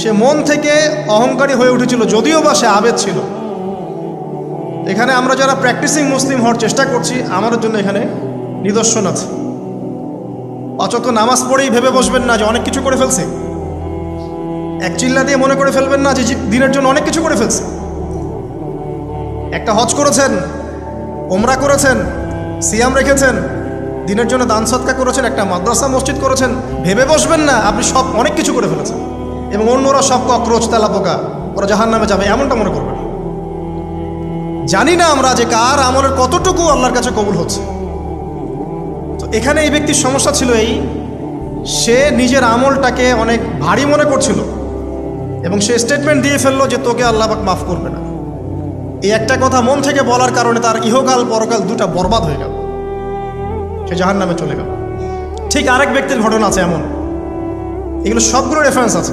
সে মন থেকে অহংকারী হয়ে উঠেছিল, যদিও বা সে আবেদ ছিল। এখানে আমরা যারা প্র্যাকটিসিং মুসলিম হওয়ার চেষ্টা করছি, আমাদের জন্য এখানে নিদর্শন আছে। অচত নামাজ পড়েই ভেবে বসবেন না যে অনেক কিছু করে ফেলছে। এক চিল্লা দিয়ে মনে করে ফেলবেন না যে দিনের জন্য অনেক কিছু করে ফেলছে। একটা হজ করেছেন ওমরা করেছেন, সিয়াম রেখেছেন, দিনের জন্য দান সৎকা করেছেন, একটা মাদ্রাসা, মসজিদ করেছেন, ভেবে বসবেন না, আপনি সব অনেক কিছু করে ফেলেছেন। এবং অন্যরা সব ককরোচ তেলা পোকা, ওরা জাহান নামে যাবে, এমনটা মনে করবেন জানি না আমরা যে কার আমলের কতটুকু আল্লাহর কাছে কবুল হচ্ছে। তো এখানে এই ব্যক্তির সমস্যা ছিল এই, সে নিজের আমলটাকে অনেক ভারী মনে করছিল এবং সে স্টেটমেন্ট দিয়ে ফেলল যে তোকে আল্লাহ পাক মাফ করবে না। এই একটা কথা মন থেকে বলার কারণে তার ইহকাল পরকাল দুটা বরবাদ হয়ে গেল। সে জাহান নামে চলে গেল। ঠিক আরেক ব্যক্তির ঘটনা আছে এমন। এগুলো সবগুলো রেফারেন্স আছে।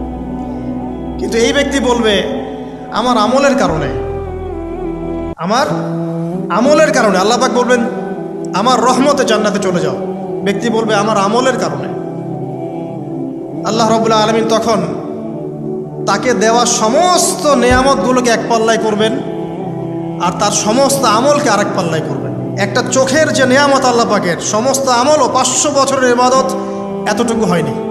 কিন্তু এই ব্যক্তি বলবে, আমার আমলের কারণে। আমার আমলের কারণে। আল্লাপাক বলবেন, আমার রহমতে জান্নাতে চলে যাও। ব্যক্তি বলবে, আমার আমলের কারণে। আল্লাহ রবুল্লা আলমিন তখন তাকে দেওয়া সমস্ত নেয়ামতগুলোকে এক পাল্লায় করবেন আর তার সমস্ত আমলকে আরেক পাল্লায় করবেন। একটা চোখের যে নেয়ামত আল্লাহ পাকের, সমস্ত আমল ও পাঁচশো বছরের ইবাদত এতটুকু হয়নি।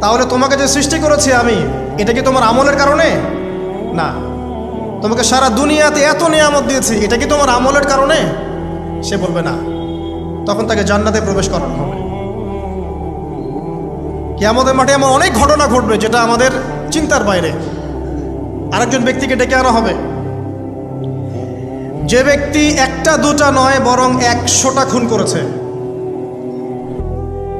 তাহলে তোমাকে যে সৃষ্টি করেছি আমি, এটা কি তোমার আমলের কারণে? না। তোমাকে সারা দুনিয়াতে এত নিয়ামত দিয়েছি, এটা কি তোমার আমলের কারণে? সে বলবে না। তখন তাকে জান্নাতে প্রবেশ করানো হবে। কিয়ামতের মাঠে এমন অনেক ঘটনা ঘটবে যেটা আমাদের চিন্তার বাইরে। আরেকজন ব্যক্তিকে ডেকে আনা হবে। যে ব্যক্তি একটা, দুটা নয়, বরং একশোটা খুন করেছে।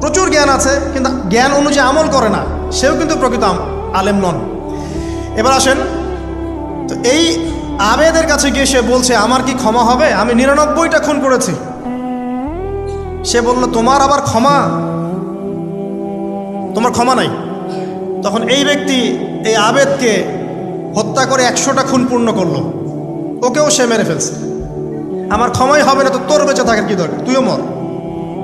প্রচুর জ্ঞান আছে, কিন্তু জ্ঞান অনুযায়ী আমল করে না। সেও কিন্তু প্রকৃত আলেম নন। এবার আসেন, তো এই আবেদের কাছে গিয়ে সে বলছে, আমার কি ক্ষমা হবে? আমি নিরানব্বইটা খুন করেছি। সে বলল, তোমার আবার ক্ষমা? তোমার ক্ষমা নাই। তখন এই ব্যক্তি এই আবেদকে হত্যা করে একশোটা খুন পূর্ণ করল। ওকেও সে মেরে ফেলছে। আমার ক্ষমাই হবে না তো তোর বেঁচে থাকার কি দরকার? তুইও মর।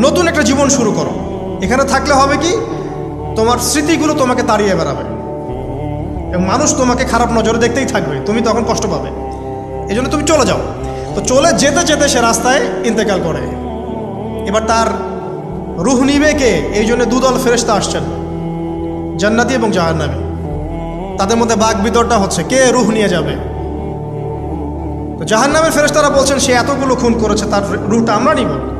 নতুন একটা জীবন শুরু করো। এখানে থাকলে হবে কি? তোমার স্মৃতিগুলো তোমাকে তাড়িয়ে বেড়াবে। এবং মানুষ তোমাকে খারাপ নজরে দেখতেই থাকবে। তুমি তখন কষ্ট পাবে। এই জন্য তুমি চলে যাও। তো চলে যেতে যেতে সে রাস্তায় ইন্তেকাল করে। এবার তার রুহ নিবে কে? এই জন্য দুদল ফেরেস্তা আসছেন। জান্নাতি এবং জাহান্নামী। তাদের মধ্যে বাঘ বিতরটা হচ্ছে। কে রুহ নিয়ে যাবে? তো জাহান্নামের ফেরেস্তারা বলছেন, সে এতগুলো খুন করেছে, তার রুহটা আমরা নিব।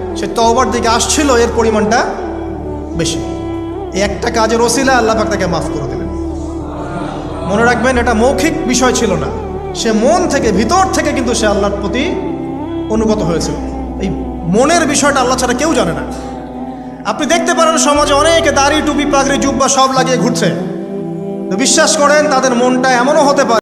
সে তওবার দিকে আসছিল, এর পরিমাণটা বেশি। একটা কাজের ওসিলা আল্লাহ পাক তাকে মাফ করে দিলেন। মনে রাখবেন, এটা মৌখিক বিষয় ছিল না। সে মন থেকে, ভিতর থেকে কিন্তু সে আল্লাহর প্রতি অনুগত হয়েছিল। এই মনের বিষয়টা আল্লাহ ছাড়া কেউ জানে না। আপনি দেখতে পারেন, সমাজে অনেকে দাড়ি, টুপি, পাগড়ি, জুব্বা সব লাগিয়ে ঘুরছে। বিশ্বাস করেন, তাদের মনটা এমনও হতে পারে